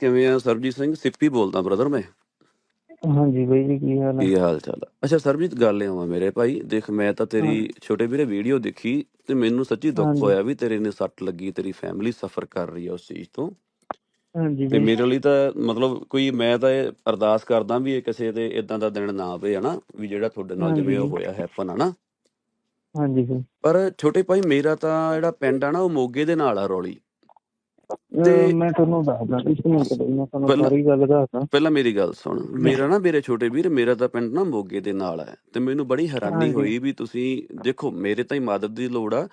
ਕਿਵੇਂ ਆ ਸਰਬਜੀਤ ਸਿੰਘ? ਸਿੱਪੀ ਬੋਲਦਾ ਬ੍ਰਦਰ ਮੈਂ। ਹਾਂਜੀ ਬਾਈ ਜੀ ਕੀ ਹਾਲ ਹੈ ਕੀ ਹਾਲ ਚਾਲ ਅੱਛਾ ਸਰਬਜੀਤ ਗੱਲ ਇਹ ਆ ਮੇਰੇ ਭਾਈ। ਦੇਖ ਮੈਂ ਤਾਂ ਤੇਰੀ ਛੋਟੇ ਵੀਰੇ ਵੀਡੀਓ ਦੇਖੀ ਤੇ ਮੈਨੂੰ ਸੱਚੀ ਦੁੱਖ। ਹੋਇਆ ਵੀ ਤੇਰੇ ਨੇ ਸੱਟ ਲੱਗੀ ਤੇਰੀ ਫੈਮਿਲੀ ਸਫਰ ਕਰ ਰਹੀ ਆ ਉਸ ਚੀਜ਼ ਤੋਂ। ਹਾਂਜੀ ਤੇ ਮੇਰੇ ਲਈ ਤਾਂ ਮਤਲਬ ਕੋਈ ਮੈਂ ਤਾਂ ਇਹ ਅਰਦਾਸ ਕਰਦਾ ਵੀ ਇਹ ਕਿਸੇ ਤੇ ਇਦਾਂ ਦਾ ਦਿਨ ਨਾ ਆਵੇ ਹਨਾ? ਵੀ ਜਿਹੜਾ ਤੁਹਾਡੇ ਨਾਲ ਜਿਵੇਂ ਉਹ। ਹੋਇਆ ਹੈਪਨ ਹਨਾ ਹਾਂਜੀ ਪਰ ਛੋਟੇ ਭਾਈ ਮੇਰਾ ਤਾਂ ਜਿਹੜਾ ਪਿੰਡ ਆ ਨਾ ਉਹ ਮੋਗੇ ਦੇ ਨਾਲ ਆ ਰੌਲੀ। ਤੇ- ਮੈਂ ਤੁਹਾਨੂੰ ਦੱਸਦਾ ਇਸ ਮਿੰਟ ਬਾਈ ਮੈਂ ਤੁਹਾਨੂੰ ਸਾਰੀ ਗੱਲ ਦੱਸਦਾ। ਪਹਿਲਾਂ ਮੇਰੀ ਗੱਲ ਸੁਣ। ਮੇਰਾ ਨਾ ਮੇਰੇ ਛੋਟੇ ਵੀਰ ਮੇਰਾ ਤਾਂ ਪਿੰਡ ਨਾ ਮੋਗੇ ਦੇ ਨਾਲ ਹੈ ਤੇ ਮੈਨੂੰ ਬੜੀ ਹੈਰਾਨੀ। ਹੋਈ ਵੀ ਤੁਸੀਂ ਦੇਖੋ ਮੇਰੇ ਤਾਂ ਹੀ ਮਦਦ ਦੀ ਲੋੜ ਆ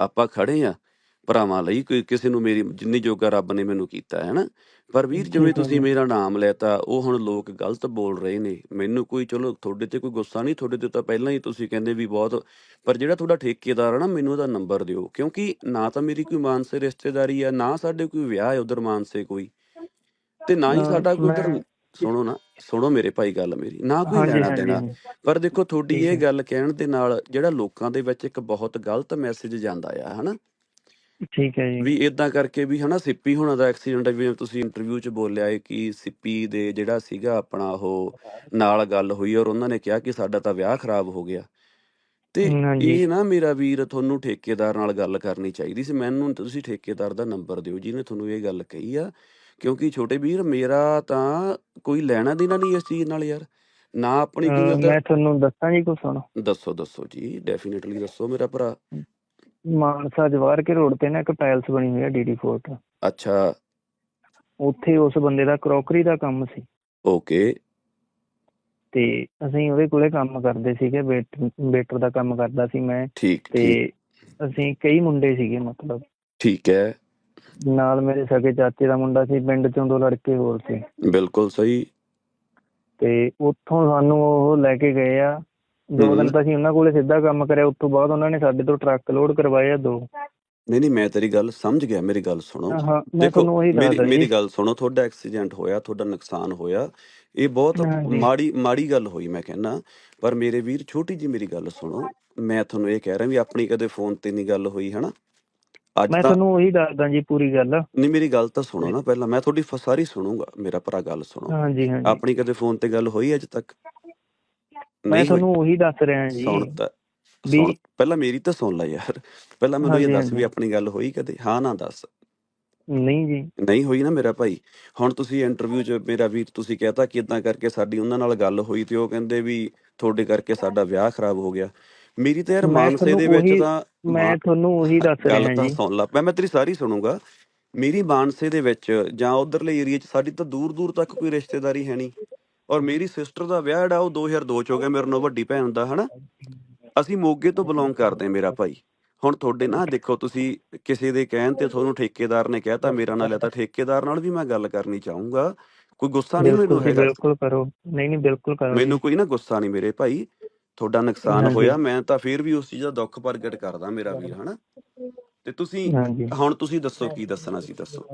ਆਪਾਂ ਖੜੇ ਆ। ਭਰਾਵਾਂ ਲਈ ਕੋਈ ਕਿਸੇ ਨੂੰ ਮੇਰੀ ਜਿੰਨੀ ਜੋਗਾ ਰੱਬ ਨੇ ਮੈਨੂੰ ਕੀਤਾ ਹੈ ਨਾ? ਪਰ ਵੀਰ ਜਿਵੇਂ ਹੈ ਤੁਸੀਂ। ਮੇਰਾ ਨਾਮ ਲੈਤਾ ਉਹ ਹੁਣ ਲੋਕ ਗਲਤ ਬੋਲ ਰਹੇ ਨੇ। ਮੈਨੂੰ ਕੋਈ ਚਲੋ ਤੁਹਾਡੇ ਤੇ ਕੋਈ ਗੁੱਸਾ ਨਹੀਂ ਤੁਹਾਡੇ ਤੇ ਤਾਂ ਪਹਿਲਾਂ ਹੀ ਤੁਸੀਂ ਕਹਿੰਦੇ ਵੀ ਬਹੁਤ ਪਰ ਜਿਹੜਾ ਤੁਹਾਡਾ ਠੇਕੇਦਾਰ ਆ ਨਾ ਮੈਨੂੰ ਉਹਦਾ ਨੰਬਰ ਦਿਓ। ਕਿਉਂਕਿ ਨਾ ਤਾਂ ਮੇਰੀ ਕੋਈ ਮਾਨਸੇ ਰਿਸ਼ਤੇਦਾਰੀ ਆ ਨਾ ਸਾਡੇ ਕੋਈ ਵਿਆਹ ਹੈ ਉਧਰ ਮਾਨਸੇ ਕੋਈ। ਤੇ ਨਾ ਹੀ ਸਾਡਾ ਕੋਈ ਉਧਰ ਸੁਣੋ ਨਾ ਸੁਣੋ ਮੇਰੇ ਭਾਈ ਗੱਲ ਮੇਰੀ ਨਾ ਕੋਈ ਲੈਣਾ ਦੇਣਾ। ਪਰ ਦੇਖੋ ਤੁਹਾਡੀ ਇਹ ਹੈ। ਗੱਲ ਕਹਿਣ ਦੇ ਨਾਲ ਜਿਹੜਾ ਲੋਕਾਂ ਦੇ ਵਿੱਚ ਇੱਕ ਬਹੁਤ ਗਲਤ ਮੈਸੇਜ ਜਾਂਦਾ ਆ ਹਨਾ ਠੀਕ ਹੈ ਜੀ। ਵੀ ਇਦਾਂ ਕਰਕੇ ਵੀ ਹਨਾ ਸਿੱਪੀ ਹੋਣਾ ਦਾ ਐਕਸੀਡੈਂਟ ਜਿਵੇਂ ਤੁਸੀਂ ਇੰਟਰਵਿਊ 'ਚ ਬੋਲਿਆ ਹੈ ਕਿ ਸਿੱਪੀ ਦੇ ਜਿਹੜਾ ਸੀਗਾ ਆਪਣਾ ਉਹ ਨਾਲ ਗੱਲ ਹੋਈ ਔਰ ਉਹਨਾਂ ਨੇ ਕਿਹਾ ਕਿ ਸਾਡਾ ਤਾਂ ਵਿਆਹ ਖਰਾਬ ਹੋ ਗਿਆ। ਤੇ ਹਾਂਜੀ। ਇਹ ਨਾ ਮੇਰਾ ਵੀਰ ਤੁਹਾਨੂੰ ਠੇਕੇਦਾਰ ਨਾਲ ਗੱਲ ਕਰਨੀ ਚਾਹੀਦੀ ਸੀ। ਮੈਨੂੰ ਤੁਸੀਂ ਠੇਕੇਦਾਰ ਦਾ ਨੰਬਰ ਦਿਓ ਜਿਹਨੇ ਤੁਹਾਨੂੰ ਇਹ ਗੱਲ ਕਹੀ ਆ। ਕਿਉਂਕਿ ਛੋਟੇ ਵੀਰ ਮੇਰਾ ਤਾਂ ਕੋਈ ਲੈਣਾ ਦੇਣਾ ਨਹੀਂ ਇਸ ਚੀਜ਼ ਨਾਲ ਯਾਰ। ਨਾ ਆਪਣੀ ਅਹ ਮੈਂ ਤੁਹਾਨੂੰ ਦੱਸਾਂ ਜੀ ਕੁਛ ਸੁਣੋ ਦੱਸੋ ਦੱਸੋ ਜੀ ਡੈਫੀਨਿਟਲੀ ਦੱਸੋ ਮੇਰਾ ਭਰਾ। ਮਾਨਸਾ ਜਵਾਰ ਕੇ ਰੋਡ ਤੇ ਨਾ ਇੱਕ ਪੈਲਸ ਬਣੀ ਹੋਈ ਹੈ ਡੀਡੀ ਫੋਰਟ। ਅੱਛਾ। ਉੱਥੇ ਉਸ ਬੰਦੇ ਦਾ ਕਰੋਕਰੀ ਦਾ ਕੰਮ ਸੀ। ਓਕੇ। ਤੇ ਅਸੀਂ ਉਹਦੇ ਕੋਲੇ ਕੰਮ ਕਰਦੇ ਸੀਗੇ ਵੇਟ- ਵੇਟਰ ਦਾ ਕੰਮ ਕਰਦਾ ਸੀ ਮੈਂ। ਠੀਕ ਤੇ ਅਸੀਂ ਕਈ ਮੁੰਡੇ ਸੀਗੇ ਮਤਲਬ। ਠੀਕ ਹੈ। ਨਾਲ ਮੇਰੇ ਸਕੇ ਚਾਚੇ ਦਾ ਮੁੰਡਾ ਸੀ ਪਿੰਡ ਚੋਂ ਦੋ ਲੜਕੇ ਹੋਰ ਸੀ। ਬਿਲਕੁਲ ਸਹੀ। ਤੇ ਉੱਥੋਂ ਸਾਨੂੰ ਉਹ ਲੈ ਕੇ ਗਏ ਆ। ਦੋ। ਦਿਨ ਤਾਂ ਅਸੀਂ ਉਹਨਾਂ ਕੋਲੇ ਸਿੱਧਾ ਕੰਮ ਕਰਿਆ ਉਸ ਤੋਂ ਬਾਅਦ ਉਹਨਾਂ ਨੇ ਸਾਡੇ ਤੋਂ ਟਰੱਕ ਲੋਡ ਕਰਵਾਏ ਆ ਦੋ। ਨਹੀਂ ਨਹੀਂ ਮੈਂ ਤੇਰੀ ਗੱਲ ਸਮਝ ਗਿਆ ਮੇਰੀ ਗੱਲ ਸੁਣੋ। ਦੇਖੋ ਮੇਰੀ ਮੇਰੀ ਗੱਲ ਸੁਣੋ ਤੁਹਾਡਾ ਐਕਸੀਡੈਂਟ ਹੋਇਆ ਤੁਹਾਡਾ ਨੁਕਸਾਨ ਹੋਇਆ ਇਹ ਬਹੁਤ। ਮਾੜੀ ਮਾੜੀ ਗੱਲ ਹੋਈ ਮੈਂ ਕਹਿੰਦਾ। ਪਰ ਮੇਰੇ ਵੀਰ ਛੋਟੀ ਜੀ ਮੇਰੀ ਗੱਲ ਸੁਣੋ ਮੈਂ ਤੁਹਾਨੂੰ ਇਹ ਕਹਿ ਰਿਹਾ ਵੀ ਆਪਣੀ ਕਦੇ ਫੋਨ ਤੇ ਨਹੀਂ ਗੱਲ ਹੋਈ ਹਨਾ? ਅੱਜ ਮੈਂ ਤੁਹਾਨੂੰ ਉਹੀ ਦੱਸਦਾ ਜੀ ਪੂਰੀ ਗੱਲ। ਨਹੀਂ ਮੇਰੀ ਗੱਲ ਤਾਂ ਸੁਣੋ ਨਾ ਪਹਿਲਾਂ ਮੈਂ ਤੁਹਾਡੀ ਸਾਰੀ ਸੁਣੂਗਾ ਮੇਰਾ ਭਰਾ ਗੱਲ ਸੁਣੋ। ਹਾਂਜੀ ਹਾਂਜੀ ਆਪਣੀ ਕਦੇ ਫੋਨ ਤੇ ਗੱਲ ਹੋਈ ਅੱਜ ਤੱਕ? ਮੈਂ ਹੋਈ? ਤੁਹਾਨੂੰ ਉਹੀ ਦੱਸ ਰਿਹਾ ਜੀ ਸੁਣ ਤਾਂ ਵੀ- ਸੁਣ ਪਹਿਲਾਂ ਮੇਰੀ ਤਾਂ ਸੁਣ ਲੈ ਯਾਰ। ਪਹਿਲਾਂ ਮੈਨੂੰ ਇਹ ਹਾਂਜੀ, ਦੱਸ ਵੀ ਹਾਂਜੀ। ਆਪਣੀ ਗੱਲ ਹੋਈ ਕਦੇ? ਹਾਂ ਨਾ ਦੱਸ। ਨਹੀਂ ਜੀ। ਨਹੀਂ ਹੋਈ ਨਾ ਮੇਰਾ ਭਾਈ। ਹੁਣ ਤੁਸੀਂ ਇੰਟਰਵਿਊ 'ਚ ਮੇਰਾ ਵੀਰ ਤੁਸੀਂ ਕਹਿਤਾ ਕਿ ਇਦਾਂ ਕਰਕੇ ਸਾਡੀ ਉਹਨਾਂ ਨਾਲ ਗੱਲ ਹੋਈ ਤੇ ਉਹ ਕਹਿੰਦੇ ਵੀ ਤੁਹਾਡੇ ਕਰਕੇ ਸਾਡਾ ਵਿਆਹ ਖਰਾਬ ਹੋ ਗਿਆ। ਮੇਰੀ ਤਾਂ ਯਾਰ ਮੈਂ ਮਾਨਸੇ ਦੇ ਤੁਹਾਨੂੰ ਵਿੱਚ ਉਹੀ- ਤਾਂ ਮੈਂ ਮਾਨ- ਤੁਹਾਨੂੰ ਉਹੀ ਦੱਸ ਗੱਲ ਰਿਹਾ ਤਾਂ ਜੀ। ਸੁਣ ਲਾ। ਮੈਂ ਮੈਂ ਤੇਰੀ ਸਾਰੀ ਸੁਣੂਗਾ। ਮੇਰੀ ਮਾਨਸੇ ਦੇ ਵਿੱਚ ਜਾਂ ਉਧਰਲੇ ਏਰੀਆ 'ਚ ਸਾਡੀ ਤਾਂ ਦੂਰ ਦੂਰ ਤੱਕ ਕੋਈ ਰਿਸ਼ਤੇਦਾਰੀ ਹੈ ਨਹੀਂ। ਔਰ ਮੇਰੀ ਸਿਸਟਰ ਦਾ ਵਿਆਹ ਜਿਹੜਾ ਉਹ 2002 ਚ ਹੋ ਗਿਆ ਮੇਰੇ ਨਾਲ ਵੱਡੀ ਭੈਣ ਦਾ ਹਨਾ? ਅਸੀਂ ਮੋਗੇ ਤੋਂ ਬਿਲੋਂਗ ਕਰਦੇ ਹਾਂ ਮੇਰਾ ਭਾਈ। ਹੁਣ ਤੁਹਾਡੇ ਨਾ ਦੇਖੋ ਤੁਸੀਂ ਕਿਸੇ ਦੇ ਕਹਿਣ ਤੇ ਤੁਹਾਨੂੰ ਠੇਕੇਦਾਰ ਨੇ ਕਹਿਤਾ ਮੇਰਾ ਨਾਲ ਲੈਤਾ ਠੇਕੇਦਾਰ ਨਾਲ ਵੀ ਮੈਂ ਗੱਲ ਕਰਨੀ ਚਾਹੂੰਗਾ। ਕੋਈ ਗੁੱਸਾ ਨਹੀਂ ਮੈਨੂੰ ਬਿਲਕੁਲ ਜੀ ਹੈਗਾ? ਬਿਲਕੁਲ ਕਰੋ। ਨਹੀਂ ਨਹੀਂ ਬਿਲਕੁਲ ਕਰੋ ਮੈਨੂੰ। ਕੋਈ ਨਾ ਗੁੱਸਾ ਨਹੀਂ ਮੇਰੇ ਭਾਈ। ਤੁਹਾਡਾ ਨੁਕਸਾਨ। ਹੋਇਆ ਮੈਂ ਤਾਂ ਫੇਰ ਵੀ ਉਸ ਚੀਜ਼ ਦਾ ਦੁੱਖ ਪ੍ਰਗਟ ਕਰਦਾ ਮੇਰਾ ਵੀਰ ਹਨਾ? ਤੇ ਤੁਸੀਂ ਹੁਣ ਤੁਸੀਂ ਦੱਸੋ ਕੀ ਦੱਸਣਾ ਸੀ ਦੱਸੋ।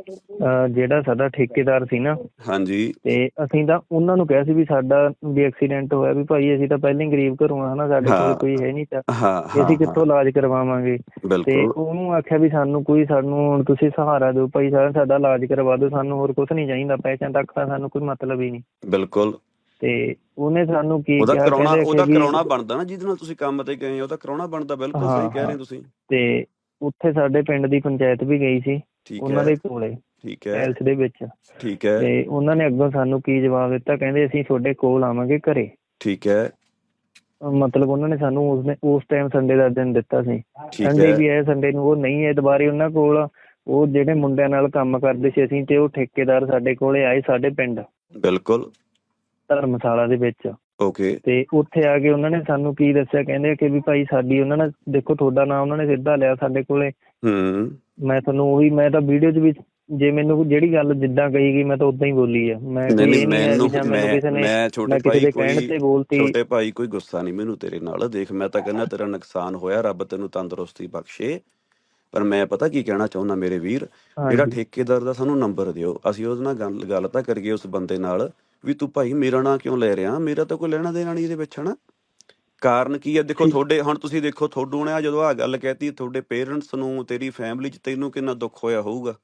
ਅਹ ਜਿਹੜਾ ਸਾਡਾ ਠੇਕੇਦਾਰ ਸੀ ਨਾ ਹਾਂਜੀ। ਤੇ ਅਸੀਂ ਤਾਂ ਉਹਨਾਂ ਨੂੰ ਕਿਹਾ ਸੀ ਵੀ ਸਾਡਾ ਵੀ ਐਕਸੀਡੈਂਟ ਹੋਇਆ ਵੀ ਭਾਈ ਅਸੀਂ ਤਾਂ ਪਹਿਲਾਂ ਹੀ ਗਰੀਬ ਘਰੋਂ ਆ ਹਨਾ ਸਾਡੇ ਕੋਲ। ਕੋਈ ਹੈ ਨਹੀਂ ਤਾਂ ਹਾਂ ਅਸੀਂ ਕਿੱਥੋਂ ਇਲਾਜ ਕਰਵਾਵਾਂਗੇ। ਤੇ ਬਿਲਕੁਲ। ਉਹਨੂੰ ਆਖਿਆ ਵੀ ਸਾਨੂੰ ਕੋਈ ਸਾਨੂੰ ਹੁਣ ਤੁਸੀਂ ਸਹਾਰਾ ਦਿਓ ਭਾਈ ਸਾਹਿਬ ਸਾਡਾ ਇਲਾਜ ਕਰਵਾ ਦਿਓ ਸਾਨੂੰ ਹੋਰ ਕੁਝ ਨਹੀਂ ਚਾਹੀਦਾ ਪੈਸਿਆਂ ਤੱਕ ਤਾਂ ਸਾਨੂੰ ਕੋਈ ਮਤਲਬ ਹੀ ਨਹੀਂ। ਬਿਲਕੁਲ। ਤੇ ਉਹਨੇ ਸਾਨੂੰ ਕੀ ਉਹਦਾ ਕਿਹਾ? ਕਰਾਉਣਾ ਕਹਿੰਦੇ ਉਹਦਾ ਕਿ ਵੀ- ਕਰਾਉਣਾ ਬਣਦਾ ਨਾ ਜਿਹਦੇ ਨਾਲ ਤੁਸੀਂ ਕੰਮ ਤੇ ਗਏ ਹੋ ਉਹਦਾ ਕਰਾਉਣਾ ਬਣਦਾ ਬਿਲਕੁਲ ਹਾਂ, ਸਹੀ ਕਹਿ ਰਹੇ ਹਾਂ। ਤੁਸੀਂ। ਤੇ ਉੱਥੇ ਸਾਡੇ ਪਿੰਡ ਦੀ ਪੰਚਾਇਤ ਵੀ ਗਈ ਸੀ। ਠੀਕ ਉਹਨਾਂ ਹੈ। ਦੇ ਕੋਲੇ ਠੀਕ ਹੈ। ਪੈਲਸ ਦੇ ਵਿੱਚ। ਠੀਕ ਹੈ। ਤੇ ਉਹਨਾਂ ਨੇ ਅੱਗੋਂ ਸਾਨੂੰ ਕੀ ਜਵਾਬ ਦਿੱਤਾ? ਕਹਿੰਦੇ ਅਸੀਂ ਤੁਹਾਡੇ ਕੋਲ ਆਵਾਂਗੇ ਘਰੇ। ਠੀਕ ਹੈ। ਮਤਲਬ ਉਹਨਾਂ ਨੇ ਸਾਨੂੰ ਉਸ ਨੇ ਉਸ ਟਾਈਮ ਸੰਡੇ ਦਾ ਦਿਨ ਦਿੱਤਾ ਸੀ। ਸੰਡੇ ਵੀ ਹੈ ਸੰਡੇ ਨੂੰ ਉਹ ਨਹੀਂ ਹੈ ਦੁਬਾਰੇ ਉਹਨਾਂ ਕੋਲ। ਉਹ ਜਿਹੜੇ ਮੁੰਡਿਆਂ ਨਾਲ ਕੰਮ ਕਰਦੇ ਸੀ ਅਸੀਂ ਤੇ ਉਹ ਠੇਕੇਦਾਰ ਸਾਡੇ ਕੋਲੇ ਆਏ ਸਾਡੇ ਪਿੰਡ। ਬਿਲਕੁਲ। ਧਰਮਸ਼ਾਲਾ ਦੇ ਵਿੱਚ। ਓਕੇ ਤੇ ਉੱਥੇ ਆ ਕੇ ਉਹਨਾਂ ਨੇ ਸਾਨੂੰ ਕੀ ਦੱਸਿਆ? ਕਹਿੰਦੇ ਕਿ ਵੀ ਭਾਈ ਸਾਡੀ ਉਹਨਾਂ ਨੇ ਦੇਖੋ ਤੁਹਾਡਾ ਨਾਮ ਉਹਨਾਂ ਨੇ ਸਿੱਧਾ ਲਿਆ ਸਾਡੇ ਕੋਲੇ। ਹੂੰ। ਮੈਂ ਤੁਹਾਨੂੰ ਉਹੀ ਮੈਂ ਤਾਂ ਵੀਡੀਓ 'ਚ ਵੀ ਜੇ ਮੈਨੂੰ ਜਿਹੜੀ ਗੱਲ ਜਿੱਦਾਂ ਕਹੀ ਗਈ ਮੈਂ ਤਾਂ ਉਦਾਂ ਹੀ ਬੋਲੀ ਆ। ਮੈਂ ਨਹੀਂ ਮੈਨੂੰ ਮੈਂ ਮੈਂ ਛੋਟੇ ਭਾਈ ਕੋਈ ਛੋਟੇ ਭਾਈ ਕੋਈ ਗੁੱਸਾ ਨਹੀਂ ਮੈਨੂੰ ਤੇਰੇ ਨਾਲ। ਦੇਖ ਮੈਂ ਤਾਂ ਕਹਿੰਦਾ ਤੇਰਾ ਨੁਕਸਾਨ ਹੋਇਆ ਰੱਬ ਤੈਨੂੰ ਤੰਦਰੁਸਤੀ ਬਖਸ਼ੇ। ਪਰ ਮੈਂ ਪਤਾ ਕੀ ਕਹਿਣਾ ਚਾਹੁੰਦਾ ਮੇਰੇ ਵੀਰ? ਜਿਹੜਾ ਠੇਕੇਦਾਰ ਦਾ ਸਾਨੂੰ ਨੰਬਰ ਦਿਓ। ਅਸੀਂ ਉਹਦੇ ਨਾਲ ਗੱਲ ਗੱਲ ਤਾਂ ਕਰੀਏ ਉਸ ਬੰਦੇ ਨਾਲ। ਵੀ ਤੂੰ ਭਾਈ ਮੇਰਾ ਨਾਂ ਕਿਉਂ ਲੈ ਰਿਹਾ? ਮੇਰਾ ਤਾਂ ਕੋਈ ਲੈਣਾ ਦੇਣਾ ਨਹੀਂ ਇਹਦੇ ਵਿੱਚ ਹਨਾ? ਕਾਰਨ ਕੀ ਹੈ? ਦੇਖੋ। ਤੁਹਾਡੇ ਹੁਣ ਤੁਸੀਂ ਦੇਖੋ ਤੁਹਾਨੂੰ ਨੇ ਜਦੋਂ ਆ ਗੱਲ ਕਹਿਤੀ ਤੁਹਾਡੇ ਪੇਰੈਂਟਸ ਨੂੰ ਤੇਰੀ ਫੈਮਿਲੀ 'ਚ ਤੈਨੂੰ ਕਿੰਨਾ ਦੁੱਖ ਹੋਇਆ ਹੋਊਗਾ?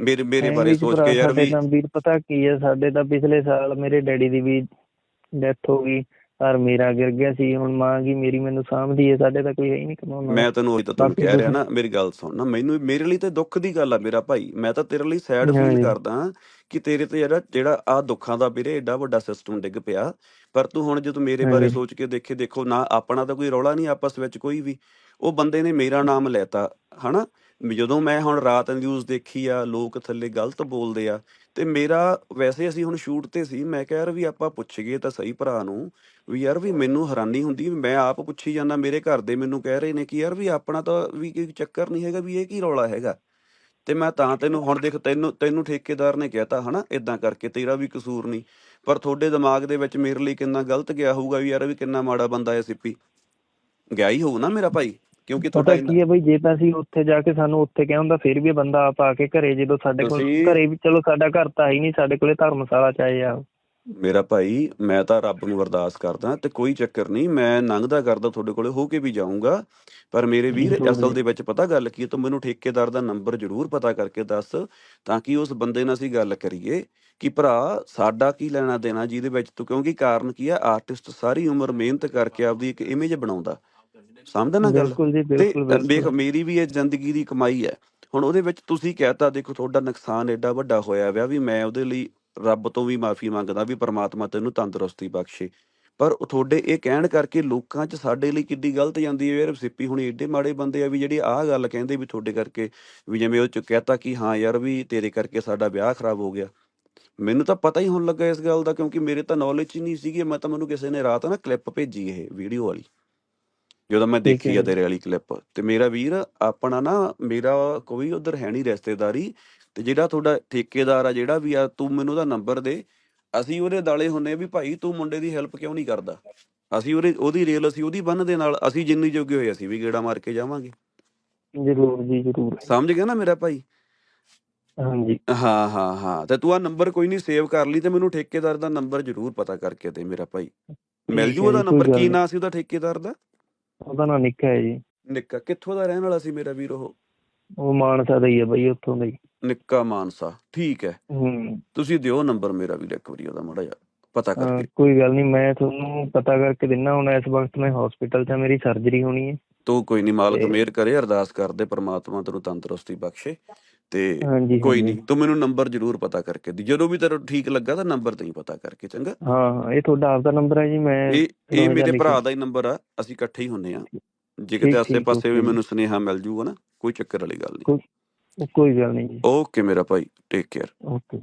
ਮੇਰੇ ਮੇਰੇ ਬਾਰੇ ਸੋਚ ਕੇ ਯਾਰ ਵੀ ਵੀਰ ਪਤਾ ਕੀ ਹੈ? ਸਾਡੇ ਤਾਂ ਪਿਛਲੇ ਸਾਲ ਮੇਰੇ ਡੈਡੀ ਦੀ ਵੀ ਡੈਥ ਹੋ ਗਈ। ਘਰ ਮੇਰਾ ਗਿਰ ਗਿਆ ਸੀ ਹੁਣ ਮਾਂ ਕੀ ਮੇਰੀ ਮੈਨੂੰ ਸਾਂਭਦੀ ਹੈ? ਸਾਡੇ ਤਾਂ ਕੋਈ ਹੈ ਹੀ ਨਹੀਂ ਕਮਾਉਣ ਵਾਲਾ। ਮੈਂ ਤੈਨੂੰ ਉਹੀ ਤਾਂ ਤੁਹਾਨੂੰ ਕਹਿ ਰਿਹਾ ਨਾ ਮੇਰੀ ਗੱਲ ਸੁਣ ਨਾ ਮੈਨੂੰ ਮੇਰੇ ਲਈ ਤੇ ਦੁੱਖ ਦੀ ਗੱਲ ਆ ਮੇਰਾ ਭਾਈ। ਮੈਂ ਤਾਂ ਤੇਰੇ ਲਈ ਸੈਡ ਫੀਲ। ਕਰਦਾ ਕਿ ਤੇਰੇ ਤੇ ਜਿਹੜਾ ਜਿਹੜਾ ਆ ਦੁੱਖਾਂ ਦਾ ਵੀਰੇ ਏਡਾ ਵੱਡਾ ਸਿਸਟਮ ਡਿੱਗ ਪਿਆ। ਪਰ ਤੂੰ ਹੁਣ ਜਦੋਂ ਮੇਰੇ ਬਾਰੇ। ਸੋਚ ਕੇ ਦੇਖੇ ਦੇਖੋ ਨਾ ਆਪਣਾ ਤਾਂ ਕੋਈ ਰੌਲਾ ਨਹੀਂ ਆਪਸ ਵਿੱਚ ਕੋਈ ਵੀ। ਉਹ ਬੰਦੇ ਨੇ ਮੇਰਾ ਨਾਮ ਲੈਤਾ ਹਨਾ? ਜਦੋਂ ਮੈਂ ਹੁਣ ਰਾਤ ਨਿਊਜ਼ ਦੇਖੀ ਆ, ਲੋਕ ਥੱਲੇ ਗਲਤ ਬੋਲਦੇ ਆ, ਤੇ ਮੇਰਾ ਵੈਸੇ ਅਸੀਂ ਹੁਣ ਸ਼ੂਟ ਤੇ ਸੀ, ਮੈਂ ਕਿਹਾ ਯਾਰ ਵੀ ਆਪਾਂ ਪੁੱਛੀਏ ਤਾਂ ਸਹੀ ਭਰਾ ਨੂੰ ਵੀ ਯਾਰ ਵੀ ਮੈਨੂੰ ਹੈਰਾਨੀ ਹੁੰਦੀ ਵੀ ਮੈਂ ਆਪ ਪੁੱਛੀ ਜਾਂਦਾ, ਮੇਰੇ ਘਰ ਦੇ ਮੈਨੂੰ ਕਹਿ ਰਹੇ ਨੇ ਕਿ ਯਾਰ ਵੀ ਆਪਣਾ ਤਾਂ ਵੀ ਕੋਈ ਚੱਕਰ ਨਹੀਂ ਹੈਗਾ ਵੀ ਇਹ ਕੀ ਰੌਲਾ ਹੈਗਾ। ਤੇ ਮੈਂ ਤਾਂ ਤੈਨੂੰ ਹੁਣ ਦੇਖ ਤੈਨੂੰ ਤੈਨੂੰ ਠੇਕੇਦਾਰ ਨੇ ਕਹਿਤਾ ਹਨਾ ਇਦਾਂ ਕਰਕੇ ਤੇਰਾ ਵੀ ਕਸੂਰ ਨਹੀਂ। ਪਰ ਤੁਹਾਡੇ ਦਿਮਾਗ ਦੇ ਵਿੱਚ ਮੇਰੇ ਲਈ ਕਿੰਨਾ ਗਲਤ ਗਿਆ ਹੋਊਗਾ ਵੀ ਯਾਰ ਵੀ ਕਿੰਨਾ ਮਾੜਾ ਬੰਦਾ ਹੈ ਸਿੱਪੀ। ਗਿਆ ਹੀ ਹੋਊ ਨਾ ਮੇਰਾ ਭਾਈ। ਕਿਉਂਕਿ ਤੁਹਾਡਾ ਕੀ ਹੈ ਬਈ ਜੇ ਤਾਂ ਅਸੀਂ ਉੱਥੇ ਜਾ ਕੇ ਸਾਨੂੰ ਉੱਥੇ ਕਿਹਾ ਹੁੰਦਾ ਫਿਰ ਵੀ ਬੰਦਾ ਆਪ ਆ ਕੇ ਘਰੇ ਜਦੋਂ ਸਾਡੇ ਕੋਲ ਘਰੇ ਵੀ ਚਲੋ ਸਾਡਾ ਘਰ ਤਾਂ ਹੈ ਹੀ ਨਹੀਂ ਸਾਡੇ ਕੋਲੇ ਧਰਮਸ਼ਾਲਾ ਚਾਹੇ ਆ। ਮੇਰਾ ਭਾਈ ਮੈਂ ਤਾਂ ਰੱਬ ਨੂੰ ਅਰਦਾਸ ਕਰਦਾ ਤੇ ਕੋਈ ਚੱਕਰ ਨਹੀਂ ਮੈਂ ਲੰਘਦਾ ਕਰਦਾ ਤੁਹਾਡੇ ਕੋਲੇ ਹੋ ਕੇ ਵੀ ਜਾਊਂਗਾ। ਪਰ ਮੇਰੇ ਵੀਰ ਅਸਲ। ਦੇ ਵਿੱਚ ਪਤਾ ਗੱਲ ਕੀ ਹੈ ਤੂੰ ਮੈਨੂੰ ਠੇਕੇਦਾਰ ਦਾ ਨੰਬਰ ਜ਼ਰੂਰ ਪਤਾ ਕਰਕੇ ਦੱਸ ਤਾਂ ਕਿ ਉਸ ਬੰਦੇ ਨਾਲ ਅਸੀਂ ਗੱਲ ਕਰੀਏ ਕਿ ਭਰਾ ਸਾਡਾ ਕੀ ਲੈਣਾ ਦੇਣਾ ਜਿਹਦੇ ਵਿੱਚ ਤੂੰ ਕਿਉਂਕਿ ਕਾਰਨ ਕੀ ਹੈ ਆਰਟਿਸਟ ਸਾਰੀ ਉਮਰ ਮਿਹਨਤ ਕਰਕੇ ਆਪਦੀ ਇੱਕ ਇਮੇਜ ਬਣਾਉਂਦਾ। ਸਮਝਦਾ ਨਾ ਗੱਲ? ਬਿਲਕੁਲ ਜੀ ਤੇ ਬਿਲਕੁਲ ਅ, ਵੇਖ ਬਿਲਕੁਲ ਮੇਰੀ ਵੀ ਇਹ ਜ਼ਿੰਦਗੀ ਦੀ ਕਮਾਈ ਹੈ। ਹੁਣ ਉਹਦੇ ਵਿੱਚ ਤੁਸੀਂ ਕਹਿਤਾ ਦੇਖੋ ਤੁਹਾਡਾ ਨੁਕਸਾਨ ਐਡਾ ਵੱਡਾ ਹੋਇਆ ਵਿਆ ਵੀ ਮੈਂ ਉਹਦੇ ਲਈ ਰੱਬ ਤੋਂ ਵੀ ਮਾਫੀ ਮੰਗਦਾ ਵੀ ਪ੍ਰਮਾਤਮਾ ਤੈਨੂੰ ਤੰਦਰੁਸਤੀ ਬਖਸ਼ੇ। ਪਰ ਉਹ ਤੁਹਾਡੇ ਇਹ ਕਹਿਣ ਕਰਕੇ ਲੋਕਾਂ 'ਚ ਸਾਡੇ ਲਈ ਕਿੱਡੀ ਗਲਤ ਜਾਂਦੀ ਹੈ ਯਾਰ ਸਿੱਪੀ ਹੁਣ ਏਡੇ ਮਾੜੇ ਬੰਦੇ ਆ ਵੀ ਜਿਹੜੀ ਆਹ ਗੱਲ ਕਹਿੰਦੇ ਵੀ ਤੁਹਾਡੇ ਕਰਕੇ ਵੀ ਜਿਵੇਂ ਉਹ ਚ ਕਹਿਤਾ ਕਿ ਹਾਂ ਯਾਰ ਵੀ ਤੇਰੇ ਕਰਕੇ ਸਾਡਾ ਵਿਆਹ ਖਰਾਬ ਹੋ ਗਿਆ। ਮੈਨੂੰ ਤਾਂ ਪਤਾ ਹੀ ਹੁਣ ਲੱਗਾ ਇਸ ਗੱਲ ਦਾ ਕਿਉਂਕਿ ਮੇਰੇ ਤਾਂ ਨੌਲੇਜ ਹੀ ਨਹੀਂ ਸੀਗੀ ਮੈਂ ਤਾਂ ਮੈਨੂੰ ਕਿਸੇ ਨੇ ਰਾਤ ਨਾ ਕਲਿੱਪ ਭੇਜੀ ਇਹ ਵੀਡੀਓ ਵਾਲੀ। ਜਦੋਂ ਮੈਂ ਦੇਖੀ ਆ। ਤੇਰੇ ਵਾਲੀ ਕਲਿੱਪ ਤੇ ਮੇਰਾ ਵੀਰ ਆਪਣਾ ਨਾ ਮੇਰਾ ਕੋਈ ਉਧਰ ਹੈ ਨਹੀਂ ਰਿਸ਼ਤੇਦਾਰੀ ਤੇ ਜਿਹੜਾ ਤੁਹਾਡਾ ਠੇਕੇਦਾਰ ਆ ਜਿਹੜਾ ਵੀ ਆ ਤੂੰ ਮੈਨੂੰ ਉਹਦਾ ਨੰਬਰ ਦੇ। ਅਸੀਂ ਉਹਦੇ ਦਾਲੇ ਹੁੰਨੇ ਵੀ ਭਾਈ ਤੂੰ ਮੁੰਡੇ ਦੀ ਹੈਲਪ ਕਿਉਂ ਨਹੀਂ ਕਰਦਾ? ਅਸੀਂ ਉਹਦੇ ਉਹਦੀ ਰੇਲ ਅਸੀਂ ਉਹਦੀ ਬੰਨ ਦੇ ਨਾਲ ਅਸੀਂ ਜਿੰਨੀ ਜੋਗੇ ਹੋਏ ਅਸੀਂ ਵੀ ਗੇੜਾ ਮਾਰ ਕੇ ਜਾਵਾਂਗੇ। ਜ਼ਰੂਰ ਜੀ ਜ਼ਰੂਰ। ਸਮਝ ਗਿਆ ਨਾ ਮੇਰਾ ਭਾਈ? ਹਾਂਜੀ। ਹਾਂ ਹਾਂ ਹਾਂ। ਤੇ ਤੂੰ ਆ ਨੰਬਰ ਕੋਈ ਨਹੀਂ ਸੇਵ ਕਰ ਲਈ ਤੇ ਮੈਨੂੰ ਠੇਕੇਦਾਰ ਦਾ ਨੰਬਰ ਜ਼ਰੂਰ ਪਤਾ ਕਰਕੇ ਦੇ ਮੇਰਾ ਭਾਈ। ਮਿਲ ਜੂ ਉਹਦਾ ਨੰਬਰ? ਕੀ। ਨਾਂ ਸੀ ਉਹਦਾ ਠੇਕੇਦਾਰ ਦਾ? ਉਹਦਾ ਨਾਂ ਨਿੱਕਾ ਹੈ ਜੀ। ਨਿੱਕਾ ਕਿੱਥੋਂ ਦਾ ਰਹਿਣ ਵਾਲਾ ਸੀ ਮੇਰਾ ਵੀਰ ਉਹ? ਉਹ ਮਾਨਸਾ ਦਾ ਹੀ ਹੈ ਬਈ ਉੱਥੋਂ ਦਾ ਹੀ। ਨਿੱਕਾ ਮਾਨਸਾ ਠੀਕ ਹੈ। ਹੂੰ। ਤੁਸੀਂ ਦਿਓ ਨੰਬਰ ਮੇਰਾ ਵੀ ਇੱਕ ਵਾਰੀ ਉਹਦਾ ਮਾੜਾ ਜਿਹਾ ਪਤਾ ਕਰਕੇ। ਕੋਈ ਗੱਲ ਨਹੀਂ ਮੈਂ ਤੁਹਾਨੂੰ ਪਤਾ ਕਰਕੇ ਦਿੰਨਾ ਹੁਣ ਇਸ ਵਕਤ ਮੈਂ ਹਸਪੀਟਲ 'ਚ ਮੇਰੀ ਸਰਜਰੀ ਹੋਣੀ ਹੈ। ਤੂੰ ਕੋਈ ਨਹੀਂ ਮਾਲਕ ਮਿਹਰ ਕਰੇ ਅਰਦਾਸ ਕਰਦੇ ਪ੍ਰਮਾਤਮਾ ਤੈਨੂੰ ਤੰਦਰੁਸਤੀ ਬਖਸ਼ੇ। ਤੇ ਕੋਈ। ਨਹੀਂ ਤੂੰ ਮੈਨੂੰ ਨੰਬਰ ਜ਼ਰੂਰ ਪਤਾ ਕਰਕੇ ਦੀ ਜਦੋਂ ਵੀ ਤੈਨੂੰ ਠੀਕ ਲੱਗਾ ਤਾਂ ਨੰਬਰ ਦੇਈ ਪਤਾ ਕਰਕੇ ਚੰਗਾ ਹਾਂ ਹਾਂ ਇਹ ਤੁਹਾਡਾ ਆਪਦਾ ਨੰਬਰ ਹੈ ਜੀ ਮੈਂ ਇਹ ਮੇਰੇ ਭਰਾ। ਦਾ ਹੀ ਨੰਬਰ ਆ ਅਸੀਂ ਇਕੱਠੇ ਹੀ ਹੁੰਨੇ ਆ ਜੇ ਕਿਤੇ ਆਸੇ ਠੀਕ, ਪਾਸੇ ਵੀ। ਮੈਨੂੰ ਸੁਨੇਹਾ ਮਿਲ ਜੂਗਾ ਨਾ ਕੋਈ ਚੱਕਰ ਵਾਲੀ ਗੱਲ ਨਹੀਂ ਕੋਈ ਗੱਲ ਨਹੀਂ ਜੀ ਓਕੇ ਮੇਰਾ ਭਾਈ ਟੇਕ ਕੇਅਰ ਓਕੇ